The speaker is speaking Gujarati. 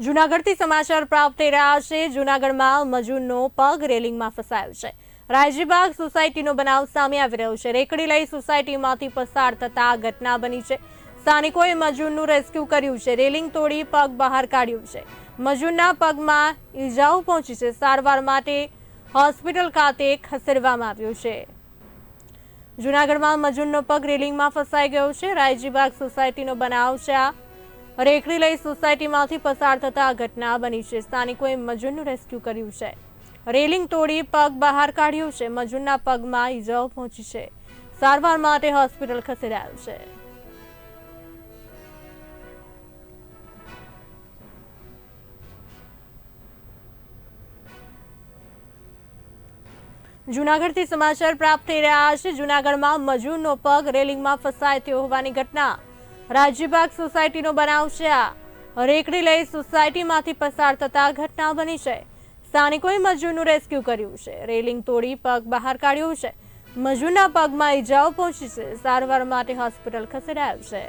જૂનાગઢથી સમાચાર પ્રાપ્ત થઈ રહ્યા છે. જૂનાગઢમાં મજૂરનો પગ રેલિંગમાં ફસાયો છે. રાયજીબાગ સોસાયટીનો બનાવ સામે આવી રહ્યો છે. રેકડી લઈ સોસાયટીમાંથી પસાર થતા ઘટના બની છે. સ્થાનિકોએ મજૂરનું રેસ્ક્યુ કર્યું છે. રેલિંગ તોડી પગ બહાર કાઢ્યું છે. મજૂરના પગમાં ઈજાઓ પહોંચી છે. સારવાર માટે હોસ્પિટલ ખાતે ખસેડવામાં આવ્યું છે. જૂનાગઢમાં મજૂરનો પગ રેલિંગમાં ફસાઈ ગયો છે. રાયજીબાગ સોસાયટીનો બનાવ છે. આ રેકડી લઈ સોસાયટીમાંથી પસાર થતા આ ઘટના બની છે. સ્થાનિકોએ મજૂરનું રેસ્ક્યુ કર્યું છે. રેલિંગ તોડી પગ બહાર કાઢ્યું છે. મજૂરના પગમાં ઈજાઓ પહોંચી છે. સારવાર માટે હોસ્પિટલ ખસેડાયો છે. જૂનાગઢથી સમાચાર પ્રાપ્ત થઈ રહ્યા છે. જૂનાગઢમાં મજૂરનો પગ રેલિંગમાં ફસાય તેવો હોવાની ઘટના રાજ્યબાગ સોસાયટીનો બનાવ છે આ. રેકડી લઈ સોસાયટીમાંથી પસાર થતા ઘટના બની છે. સ્થાનિકોએ મજૂરનું રેસ્ક્યુ કર્યું છે. રેલિંગ તોડી પગ બહાર કાઢ્યું છે. મજૂરના પગમાં ઈજાઓ પહોંચી છે. સારવાર માટે હોસ્પિટલ ખસેડાયો છે.